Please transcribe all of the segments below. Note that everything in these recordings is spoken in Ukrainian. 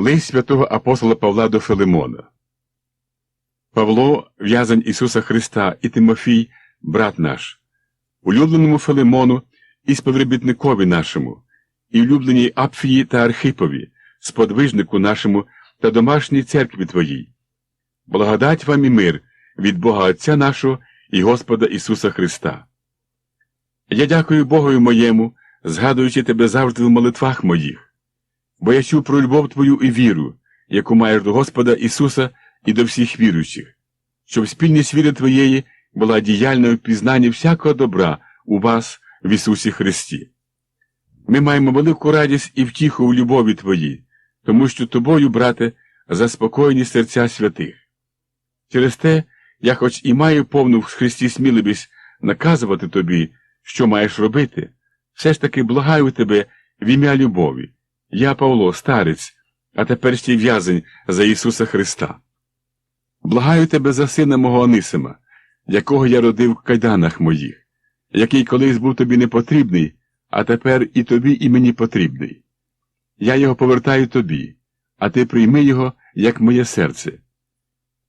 Лист святого апостола Павла до Филимона. Павло, в'язань Ісуса Христа і Тимофій, брат наш, улюбленому Филимону і співробітникові нашому, і улюбленій Апфії та Архипові, сподвижнику нашому та домашній церкві Твоїй. Благодать вам і мир від Бога Отця нашого і Господа Ісуса Христа. Я дякую Богові моєму, згадуючи тебе завжди в молитвах моїх, бо я чув про любов Твою і віру, яку маєш до Господа Ісуса і до всіх віруючих, щоб спільність віри Твоєї була діяльною в пізнанні всякого добра у вас в Ісусі Христі. Ми маємо велику радість і втіху у любові Твоїй, тому що тобою, брате, заспокоєні серця святих. Через те, я хоч і маю повну в Христі сміливість наказувати тобі, що маєш робити, все ж таки благаю тебе в ім'я любові. Я Павло, старець, а тепер ще й в'язень за Ісуса Христа. Благаю тебе за сина мого Онисима, якого я родив в кайданах моїх, який колись був тобі непотрібний, а тепер і тобі, і мені потрібний. Я його повертаю тобі, а ти прийми його, як моє серце.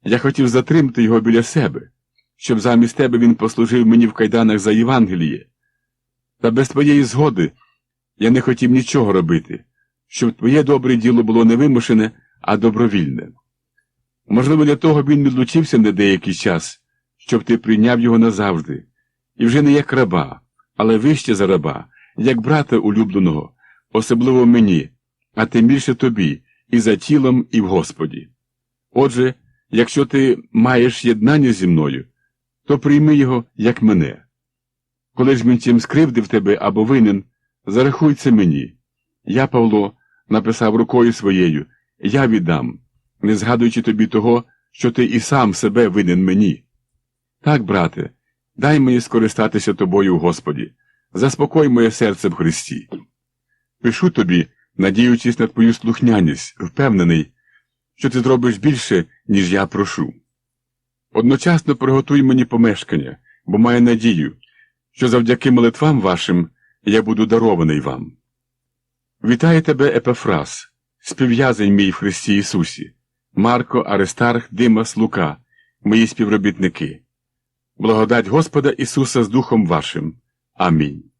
Я хотів затримати його біля себе, щоб замість тебе він послужив мені в кайданах за Євангеліє. Та без твоєї згоди я не хотів нічого робити, щоб твоє добре діло було не вимушене, а добровільне. Можливо, для того він відлучився на деякий час, щоб ти прийняв його назавжди, і вже не як раба, але вище за раба, як брата улюбленого, особливо мені, а тим більше тобі, і за тілом, і в Господі. Отже, якщо ти маєш єднання зі мною, то прийми його, як мене. Коли ж він чим скривдив тебе або винен, зарахуй це мені. Я, Павло, написав рукою своєю, я віддам, не згадуючи тобі того, що ти і сам себе винен мені. Так, брате, дай мені скористатися тобою, Господі, заспокой моє серце в Христі. Пишу тобі, надіючись на твою слухняність, впевнений, що ти зробиш більше, ніж я прошу. Одночасно приготуй мені помешкання, бо маю надію, що завдяки молитвам вашим я буду дарований вам. Вітаю тебе, Епефрас, співв'язень мій в Христі Ісусі, Марко, Аристарх, Димас, Лука, мої співробітники. Благодать Господа Ісуса з Духом вашим. Амінь.